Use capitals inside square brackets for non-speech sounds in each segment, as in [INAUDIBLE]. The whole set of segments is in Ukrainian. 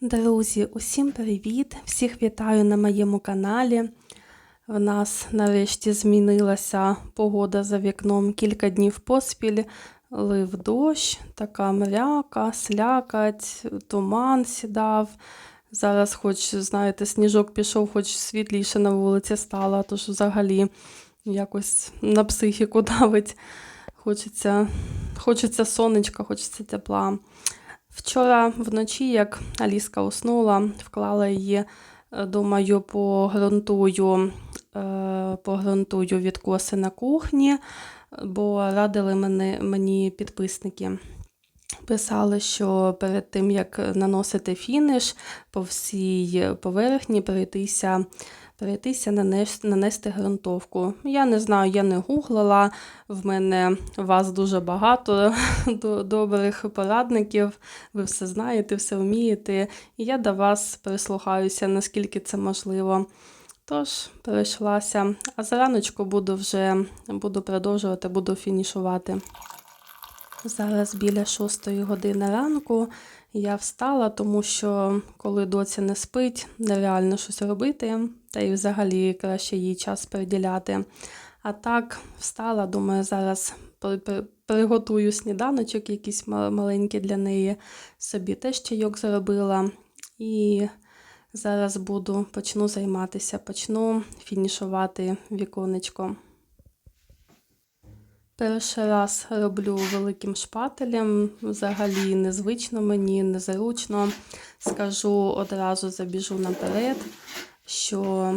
Друзі, усім привіт! Всіх вітаю на моєму каналі. В нас нарешті змінилася погода за вікном кілька днів поспіль. Лив дощ, така мряка, слякать, туман сідав. Зараз, хоч, знаєте, сніжок пішов, хоч світліше на вулиці стало, тож взагалі якось на психіку [LAUGHS] давить. Хочеться, хочеться сонечка, хочеться тепла. Вчора вночі, як Аліска уснула, вклала її, е, думаю, погрунтую, е, погрунтую відкоси на кухні, бо радили мене, мені підписники. Писали, що перед тим, як наносити фініш по всій поверхні, пройтися, пройтися нанес- нанести ґрунтовку. Я не знаю, я не гуглила, в мене вас дуже багато [LAUGHS] до- добрих порадників, ви все знаєте, все вмієте, і я до вас прислухаюся, наскільки це можливо. Тож, перейшлася. А зараночку буду вже буду продовжувати, буду фінішувати. Зараз біля 6 години ранку я встала, тому що коли доця не спить, нереально щось робити, та й взагалі краще їй час приділяти. А так, встала, думаю, зараз при- при- приготую сніданочок якийсь ма- маленький для неї. Собі теж чайок зробила. І зараз буду почну займатися, почну фінішувати віконечко. Перший раз роблю великим шпателем, взагалі незвично мені, незручно. Скажу одразу забіжу наперед, що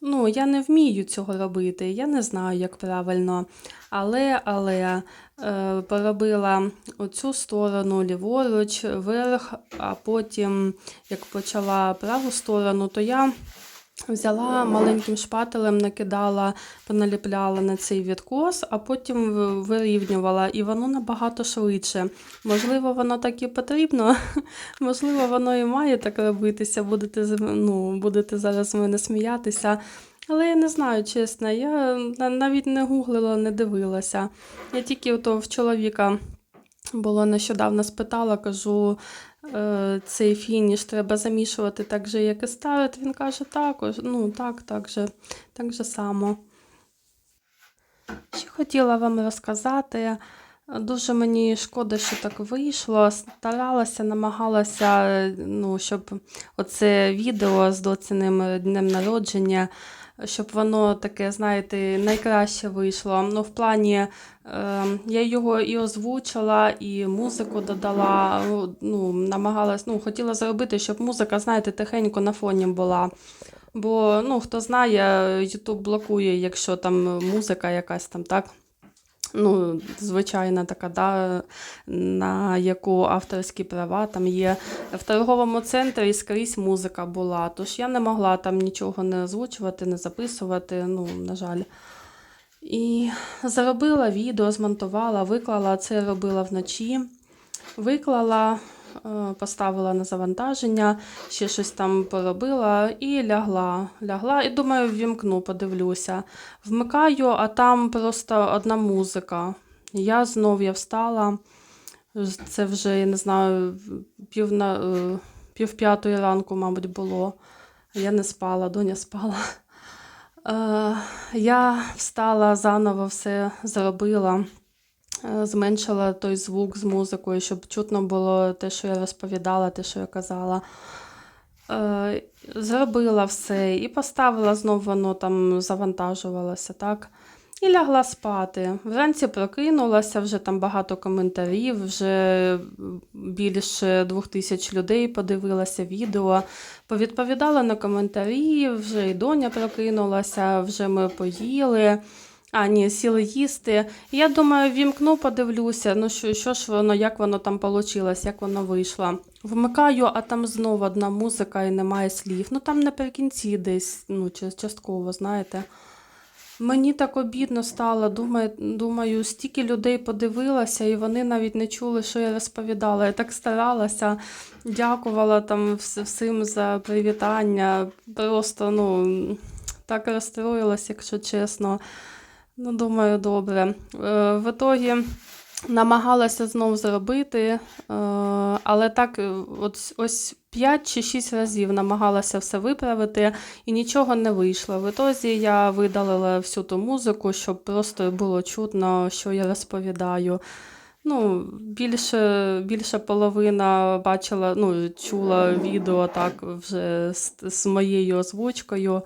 ну, я не вмію цього робити, я не знаю, як правильно. Але, але е, поробила оцю сторону ліворуч, вверх, а потім, як почала праву сторону, то я Взяла маленьким шпателем, накидала, поналіпляла на цей відкос, а потім вирівнювала, і воно набагато швидше. Можливо, воно так і потрібно, [LAUGHS] можливо, воно і має так робитися. Будете, ну, будете зараз з мене сміятися. Але я не знаю, чесно, я навіть не гуглила, не дивилася. Я тільки в чоловіка було нещодавно спитала, кажу, цей фініш треба замішувати так же, як і старт. Він каже, також, ну так, так же, так же само. Ще хотіла вам розказати. Дуже мені шкода, що так вийшло. Старалася, намагалася, е, ну, щоб оце відео з доціним днем народження, щоб воно таке, знаєте, найкраще вийшло. Ну, в плані, е, я його і озвучила, і музику додала. Ну, намагалась, ну, хотіла зробити, щоб музика, знаєте, тихенько на фоні була. Бо, ну, хто знає, YouTube блокує, якщо там музика якась там, так? Ну, звичайна така, да, на яку авторські права там є. В торговому центрі скрізь музика була, тож я не могла там нічого не озвучувати, не записувати, ну, на жаль. І зробила відео, змонтувала, виклала, це робила вночі. Виклала, поставила на завантаження, ще щось там поробила і лягла. Лягла і думаю, ввімкну, подивлюся. Вмикаю, а там просто одна музика. Я знов я встала. Це вже, я не знаю, пів, на, е, пів п'ятої ранку, мабуть, було. Я не спала, доня спала. Е, я встала заново все зробила, е, зменшила той звук з музикою, щоб чутно було те, що я розповідала, те, що я казала. Е, Зробила все і поставила знову воно там завантажувалося, так? І лягла спати. Вранці прокинулася, вже там багато коментарів, вже більше двох тисяч людей подивилася відео, повідповідала на коментарі, вже і доня прокинулася, вже ми поїли. А, ні, сіли їсти. Я думаю, вімкну, подивлюся, ну що, що ж воно, як воно там вийшло, як воно вийшло. Вмикаю, а там знову одна музика і немає слів. Ну там наприкінці десь, ну, частково, знаєте. Мені так обідно стало. Думаю, думаю, стільки людей подивилося, і вони навіть не чули, що я розповідала. Я так старалася, дякувала там всім за привітання. Просто, ну, так розстроїлась, якщо чесно. Ну, думаю, добре. Е, В ітогі намагалася знов зробити, е, але так, е, от ось 5 чи 6 разів намагалася все виправити і нічого не вийшло. В ітозі я видалила всю ту музику, щоб просто було чутно, що я розповідаю. Ну, більше, більша половина бачила, ну, чула відео так вже з, з моєю озвучкою.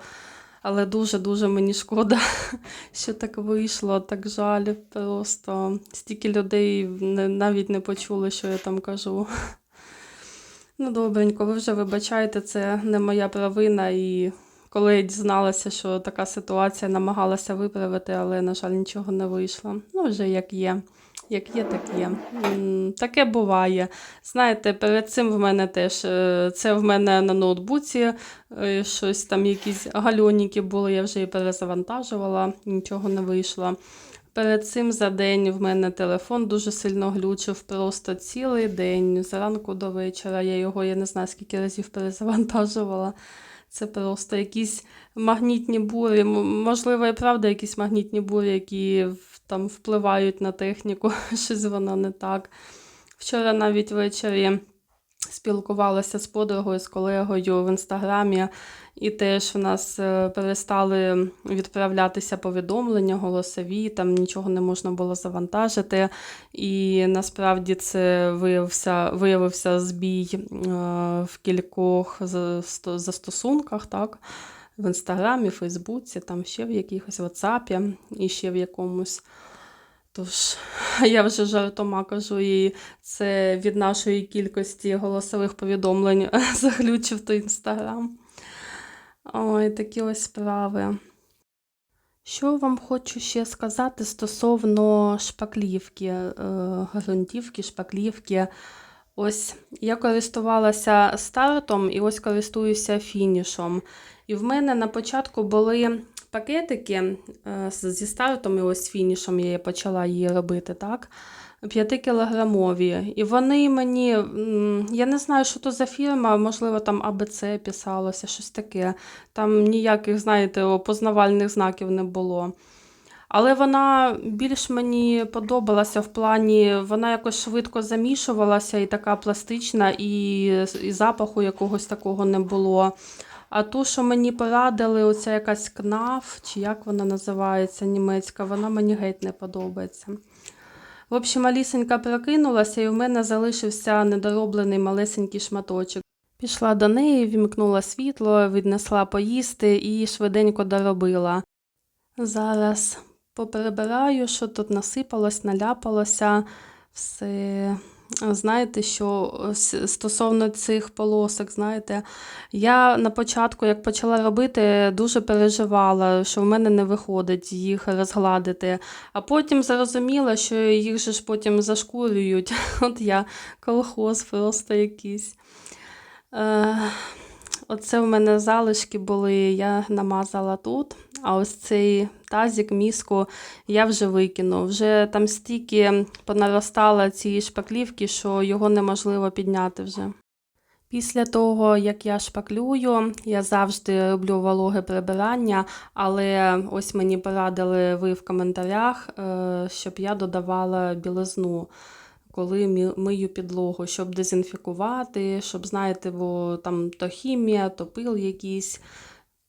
Але дуже-дуже мені шкода, [LAUGHS] що так вийшло, так жаль. Просто стільки людей навіть не почули, що я там кажу. [LAUGHS] Ну, добренько, ви вже вибачаєте, це не моя провина. І коли я дізналася, що така ситуація намагалася виправити, але, на жаль, нічого не вийшло. Ну, вже як є. Як є, так є. Таке буває. Знаєте, перед цим в мене теж е, це в мене на ноутбуці е, щось там, якісь гальоніки були, я вже і перезавантажувала, нічого не вийшло. Перед цим за день в мене телефон дуже сильно глючив, просто цілий день, зранку до вечора. Я його, я не знаю, скільки разів перезавантажувала. Це просто якісь магнітні бурі. Можливо, і правда, якісь магнітні бурі, які там впливають на техніку, [LAUGHS] щось воно не так. Вчора навіть ввечері спілкувалася з подругою, з колегою в інстаграмі, і теж в нас е, перестали відправлятися повідомлення голосові, там нічого не можна було завантажити. І насправді це виявився, виявився збій е, в кількох застосунках, так? В інстаграмі, Фейсбуці, там ще в якихось WhatsApp і ще в якомусь. Тож, [LAUGHS] я вже жартома кажу, і це від нашої кількості голосових повідомлень [LAUGHS] заглючив той інстаграм. Ой, такі ось справи. Що вам хочу ще сказати стосовно шпаклівки, е, ґрунтівки, шпаклівки. Ось я користувалася стартом і ось користуюся фінішом. І в мене на початку були пакетики е, зі стартом і ось фінішом я почала її робити, так? 5-кілограмові. І вони мені, я не знаю, що то за фірма, можливо, там АБЦ писалося, щось таке. Там ніяких, знаєте, опознавальних знаків не було. Але вона більш мені подобалася в плані, вона якось швидко замішувалася і така пластична, і, і запаху якогось такого не було. А ту, що мені порадили, оця якась КНАФ, чи як вона називається німецька, вона мені геть не подобається. В общем, Алісенька прокинулася, і в мене залишився недороблений малесенький шматочок. Пішла до неї, вімкнула світло, віднесла поїсти і швиденько доробила. Зараз поперебираю, що тут насипалось, наляпалося. Все. Знаєте, що стосовно цих полосок, знаєте, я на початку, як почала робити, дуже переживала, що в мене не виходить їх розгладити. А потім зрозуміла, що їх же ж потім зашкурюють. [LAUGHS] От я колхоз просто якийсь. Е, Оце в мене залишки були, я намазала тут, а ось цей тазик, міску я вже викину. Вже там стільки понаростало цієї шпаклівки, що його неможливо підняти вже. Після того, як я шпаклюю, я завжди роблю вологе прибирання, але ось мені порадили ви в коментарях, е, щоб я додавала білизну, коли мию підлогу, щоб дезінфікувати, щоб, знаєте, бо там то хімія, то пил якийсь.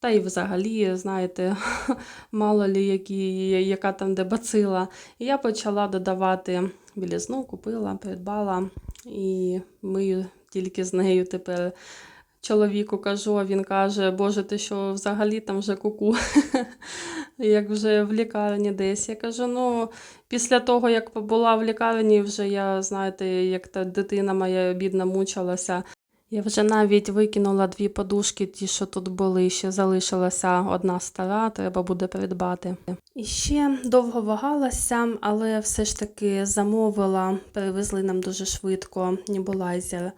Та й взагалі, знаєте, [LAUGHS] мало лі які, яка там де бацила. І я почала додавати білізну, купила, придбала і мию тільки з нею тепер. Чоловіку кажу, а він каже, Боже, ти що взагалі там вже куку, [LAUGHS] як вже в лікарні десь. Я кажу, ну, після того, як побула в лікарні, вже я, знаєте, як та дитина моя бідна мучилася. Я вже навіть викинула дві подушки, ті, що тут були, ще залишилася одна стара, треба буде придбати. І ще довго вагалася, але все ж таки замовила, перевезли нам дуже швидко нібулайзер.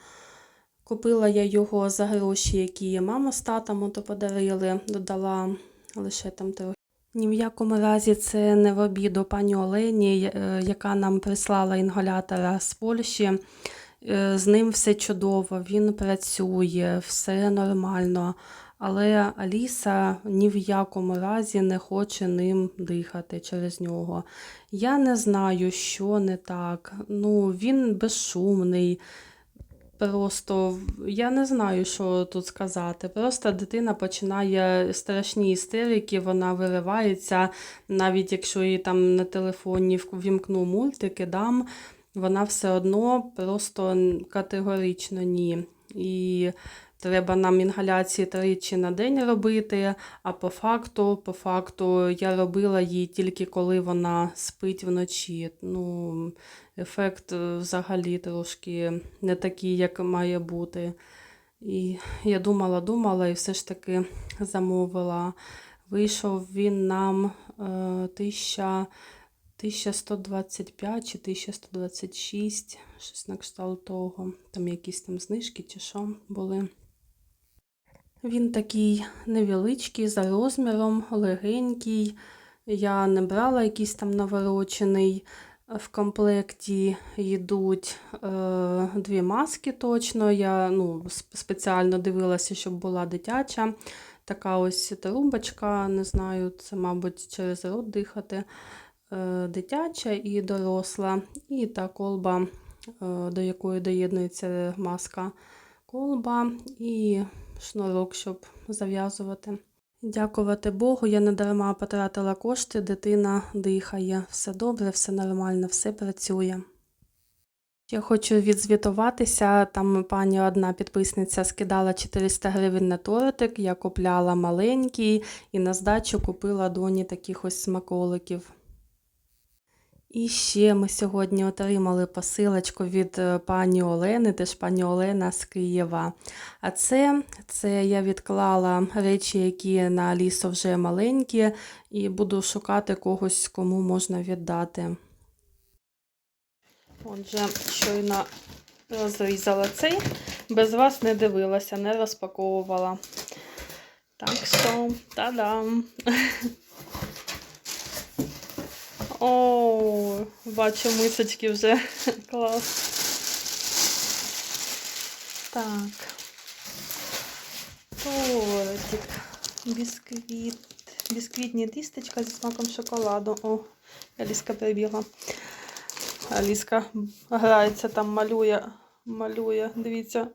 Купила я його за гроші, які мама з татом ото подарили, додала лише там трохи. Ні в якому разі це не в обіду пані Олені, е, яка нам прислала інгалятора з Польщі. Е, З ним все чудово, він працює, все нормально. Але Аліса ні в якому разі не хоче ним дихати через нього. Я не знаю, що не так. Ну, він безшумний. Просто я не знаю, що тут сказати. Просто дитина починає страшні істерики, вона виривається, навіть якщо їй там на телефоні ввімкну мультики, дам, вона все одно просто категорично ні. І треба нам інгаляції тричі на день робити, а по факту, по факту, я робила її тільки коли вона спить вночі. Ну, ефект е, взагалі трошки не такий, як має бути. І я думала, думала і все ж таки замовила. Вийшов він нам е, 1000, 1125 чи 1126, щось на кшталт того. Там якісь там знижки чи що були. Він такий невеличкий, за розміром, легенький. Я не брала якийсь там наворочений. В комплекті йдуть е, дві маски точно. Я ну, спеціально дивилася, щоб була дитяча. Така ось трубочка, не знаю, це, мабуть, через рот дихати. Е, дитяча і доросла. І та колба, е, до якої доєднується маска колба і шнурок, щоб зав'язувати. Дякувати Богу, я не дарма потратила кошти, дитина дихає, все добре, все нормально, все працює. Я хочу відзвітуватися, там пані одна підписниця скидала 400 гривень на тортик, я купляла маленький і на здачу купила доні таких ось смаколиків. І ще ми сьогодні отримали посилочку від е, пані Олени, теж пані Олена з Києва. А це, це я відклала речі, які на лісо вже маленькі, і буду шукати когось, кому можна віддати. Отже, щойно розрізала цей, без вас не дивилася, не розпаковувала. Так що, та-дам! [LAUGHS] О, бачу мисочки вже. [LAUGHS] Клас. Так. Тортик. Бісквіт. Бісквітні тістечка зі смаком шоколаду. О, Аліска прибігла. Аліска грається там, малює. Малює. Дивіться.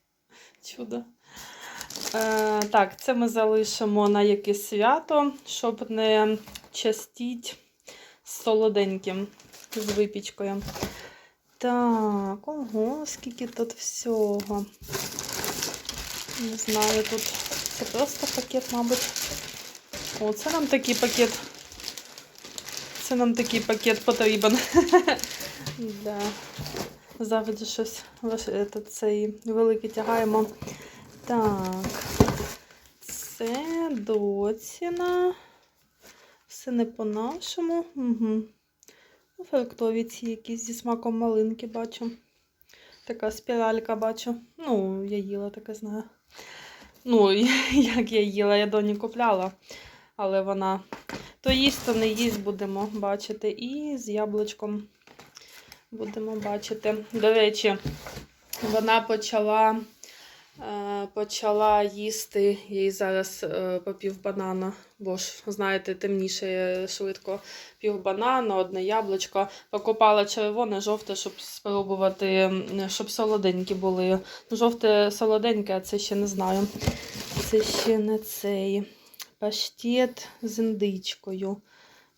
[LAUGHS] Чудо. Е, так, це ми залишимо на якесь свято, щоб не частіть з солоденьким, з випічкою. Так, ого, скільки тут всього. Не знаю, тут це просто пакет, мабуть. О, це нам такий пакет. Це нам такий пакет потрібен. [LAUGHS] да. Завжди щось цей великий тягаємо. Так. Це доціна. Все не по-нашому. Угу. Фруктові ці якісь зі смаком малинки бачу. Така спіралька бачу. Ну, я їла таке знаю. Ну, [LAUGHS] як я їла, я доні купляла. Але вона то їсть, то не їсть будемо бачити. І з яблучком будемо бачити. До речі, вона почала, почала їсти їй зараз е, по пів банана, бо ж, знаєте, темніше швидко пів банана, одне яблучко. Покупала червоне, жовте, щоб спробувати, щоб солоденькі були. Жовте солоденьке, а це ще не знаю. Це ще не цей. Паштет з індичкою.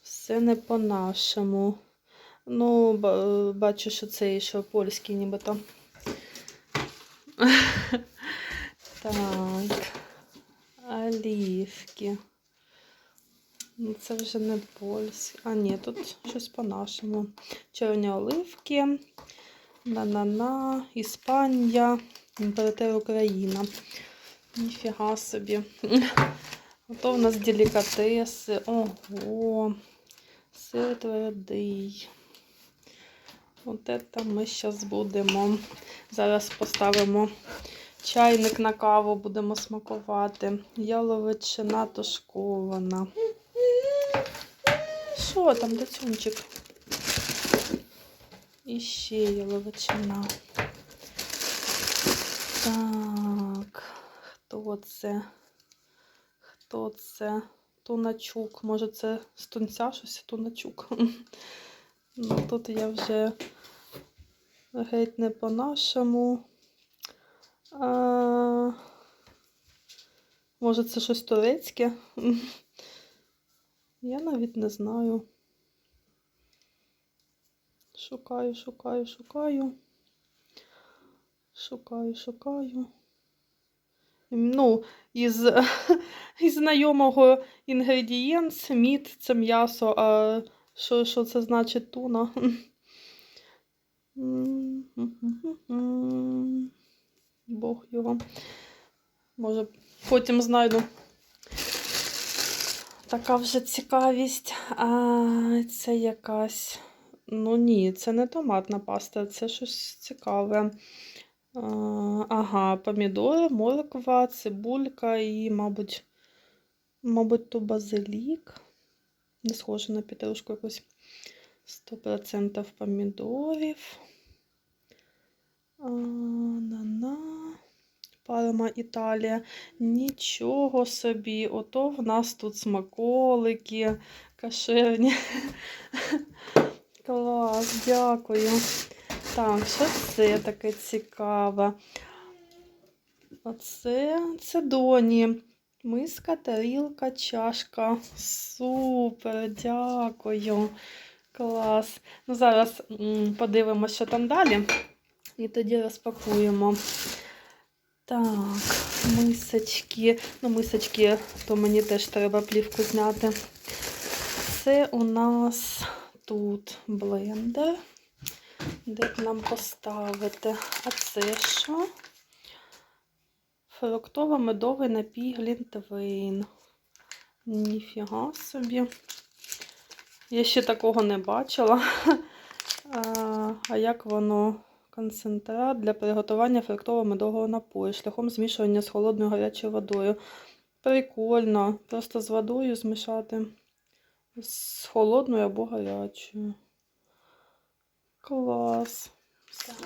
Все не по-нашому. Ну, бачу, що цей, що польський нібито. Так. Олівки. Ну, це вже не польське. А, ні, тут щось по-нашому. Чорні оливки, на-на-на, Іспанія, імператор Україна. Ніфіга собі. Ото в нас делікатеси. Ого. Сир твердий. От це ми зараз будемо. Зараз поставимо чайник на каву, будемо смакувати. Яловичина тушкована. Що там, дочунчик? І ще яловичина. Так, хто це? Хто це? Туначук. Може, це з тунця щось туначук. [LAUGHS] Ну, тут я вже геть не по-нашому. А, може, це щось турецьке? [LAUGHS] Я навіть не знаю. Шукаю, шукаю, шукаю. Шукаю, шукаю. Ну, із, [LAUGHS] із знайомого інгредієнт, мід це м'ясо, а що, що це значить туна? [LAUGHS] Бог його. Може, потім знайду. Така вже цікавість. А це якась. Ну ні, це не томатна паста, це щось цікаве. А, ага, помідори, морква, цибулька і, мабуть, мабуть, то базилік. Не схоже на петрушку якусь. 100% помідорів. А, на-на. Парма Італія. Нічого собі. Ото в нас тут смаколики, кашерні. [LAUGHS] Клас, дякую. Так, що це таке цікаве? Оце це доні. Миска, тарілка, чашка. Супер, дякую. Клас. Ну, зараз подивимося, що там далі. І тоді розпакуємо. Так, мисочки. Ну, мисочки, то мені теж треба плівку зняти. Це у нас тут блендер. Де б нам поставити? А це що? Фруктово-медовий напій Глінтвейн. Ніфіга собі. Я ще такого не бачила. [LAUGHS] А, як воно? Концентрат для приготування фруктово-медового напою шляхом змішування з холодною гарячою водою. Прикольно. Просто з водою змішати. З холодною або гарячою. Клас. Так.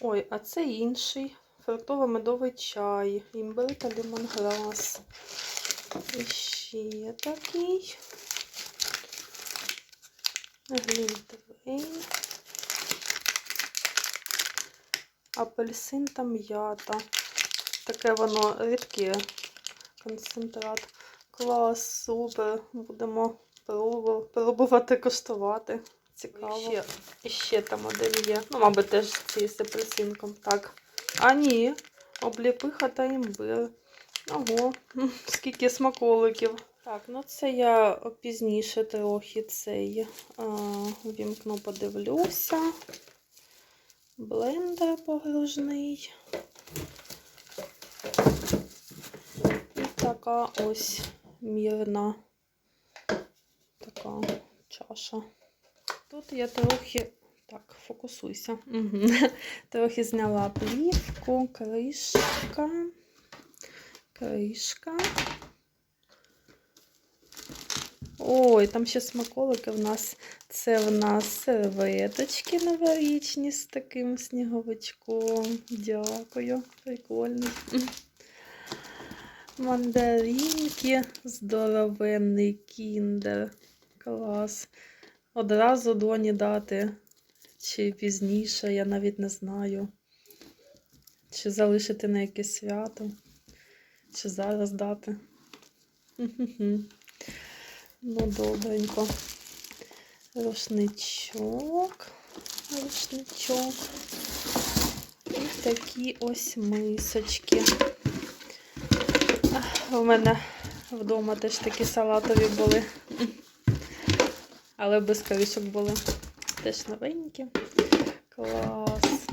Ой, а це інший. Фруктово-медовий чай. Імбир та лимонграс. І ще такий. Глінтвейн. Апельсин та м'ята. Таке воно рідке концентрат. Клас, супер. Будемо пробувати коштувати. Цікаво. І ще, і ще там один є. Ну, мабуть, теж ці з апельсинком. Так. А ні, обліпиха та імбир. Ого, [LAUGHS] скільки смаколиків. Так, ну це я пізніше трохи цей а, вімкну, подивлюся. Блендер погружний. І така ось мірна така чаша. Тут я трохи. Так, фокусуйся. Угу. [LAUGHS] Трохи зняла плівку, кришка, кришка. Ой, там ще смаколики в нас. Це в нас серветочки новорічні з таким сніговичком. Дякую, прикольний. Мандаринки, здоровенний кіндер. Клас. Одразу доні дати. Чи пізніше, я навіть не знаю. Чи залишити на якесь свято, чи зараз дати. Ну, добренько. Рушничок. Рушничок. І такі ось мисочки. У мене вдома теж такі салатові були. Але без корішок були. Теж новенькі. Клас.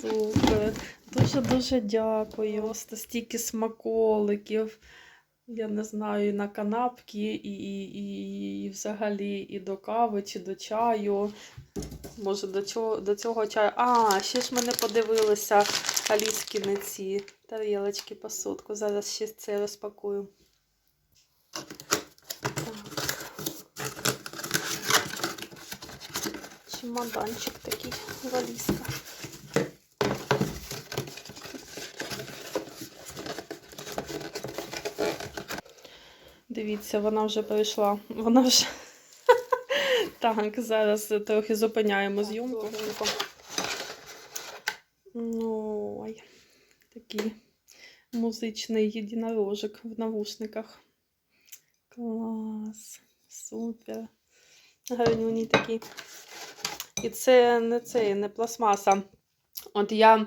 Супер. Дуже-дуже дякую. Просто стільки смаколиків. Я не знаю, і на канапки, і, і, і, і взагалі і до кави, чи до чаю. Може, до цього, до цього чаю. А, ще ж ми не подивилися Аліскіни ці тарілочки посудку. Зараз ще це розпакую. Так. Чемоданчик такий, валізка. Дивіться, вона вже прийшла. Вона вже. Так, зараз трохи зупиняємо зйомку. Ну, такий музичний єдинорожик в навушниках. Клас, супер. Гарнюній такий. І це не це, не пластмаса. От я,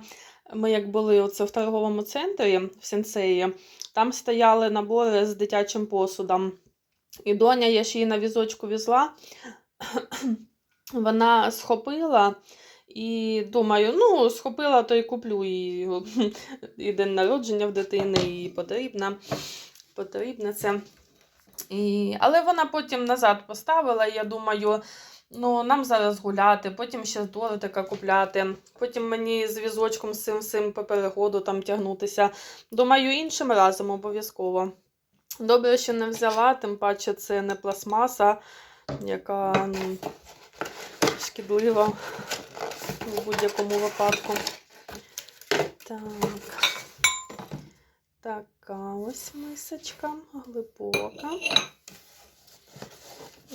ми як були оце в торговому центрі в сенсеї, там стояли набори з дитячим посудом. І доня, я ж її на візочку везла, [CLEARS THROAT] вона схопила і думаю, ну, схопила, то й куплю її. І день народження в дитини, і потрібно. Потрібно це. І... Але вона потім назад поставила, і я думаю, ну, нам зараз гуляти, потім ще з доротика купляти, потім мені з візочком з цим по переходу там тягнутися. Думаю, іншим разом обов'язково. Добре, що не взяла, тим паче це не пластмаса, яка ну, шкідлива в будь-якому випадку. Так. Така ось мисочка глибока.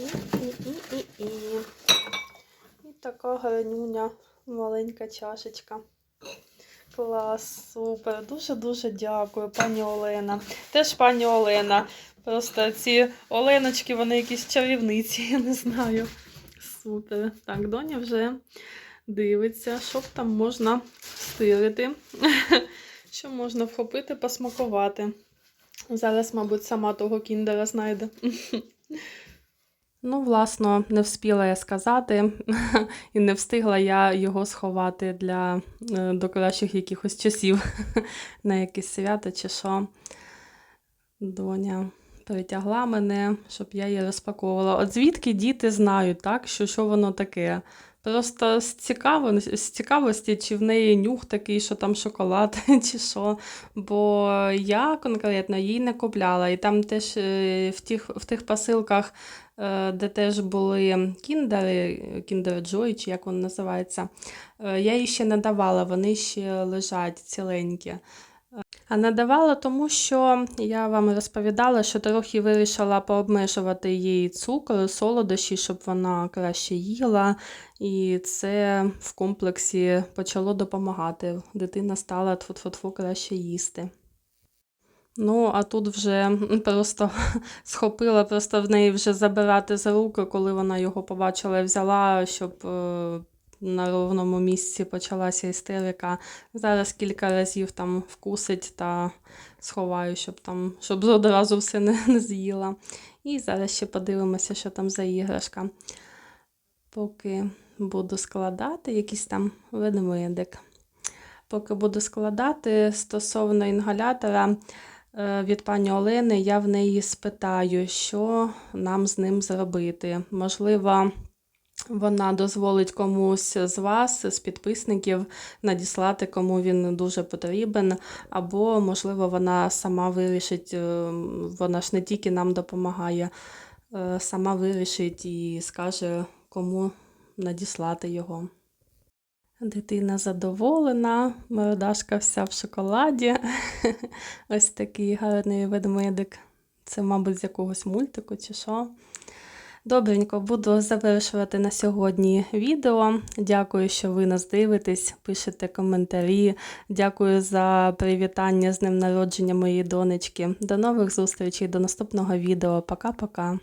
І, і, і, і, і. І така гарнюня, маленька чашечка. Клас, супер. Дуже-дуже дякую, пані Олена. Теж пані Олена. Просто ці Оленочки, вони якісь чарівниці, [LAUGHS] я не знаю. Супер. Так, доня вже дивиться, що там можна стирити, [LAUGHS] що можна вхопити, посмакувати. Зараз, мабуть, сама того кіндера знайде. [LAUGHS] Ну, власно, не вспіла я сказати, [LAUGHS] і не встигла я його сховати для е, до якихось часів [LAUGHS] на якесь свято чи що. Доня притягла мене, щоб я її розпаковувала. От звідки діти знають, так, що, що воно таке? Просто з, цікаво, з цікавості, чи в неї нюх такий, що там шоколад, [LAUGHS] чи що. Бо я конкретно їй не купляла. І там теж е, в тих, в тих посилках, де теж були кіндери, Kinder Joy, чи як воно називається, е, я їй ще не давала, вони ще лежать ціленькі. А надавала тому, що я вам розповідала, що трохи вирішила пообмежувати їй цукор, солодощі, щоб вона краще їла. І це в комплексі почало допомагати. Дитина стала тфу-тфу-тфу краще їсти. Ну, а тут вже просто [LAUGHS] схопила, просто в неї вже забирати за руки, коли вона його побачила і взяла, щоб е, на ровному місці почалася істерика. Зараз кілька разів там вкусить та сховаю, щоб там, щоб одразу все не, [LAUGHS] не з'їла. І зараз ще подивимося, що там за іграшка. Поки буду складати якийсь там ведмедик. Поки буду складати стосовно інгалятора від пані Олени, я в неї спитаю, що нам з ним зробити. Можливо, вона дозволить комусь з вас, з підписників, надіслати, кому він дуже потрібен, або, можливо, вона сама вирішить, е, вона ж не тільки нам допомагає, е, сама вирішить і скаже, кому надіслати його. Дитина задоволена, мордашка вся в шоколаді. [LAUGHS] Ось такий гарний ведмедик. Це, мабуть, з якогось мультику чи що. Добренько, буду завершувати на сьогодні відео. Дякую, що ви нас дивитесь, пишете коментарі. Дякую за привітання з ним народження моєї донечки. До нових зустрічей, до наступного відео. Пока-пока.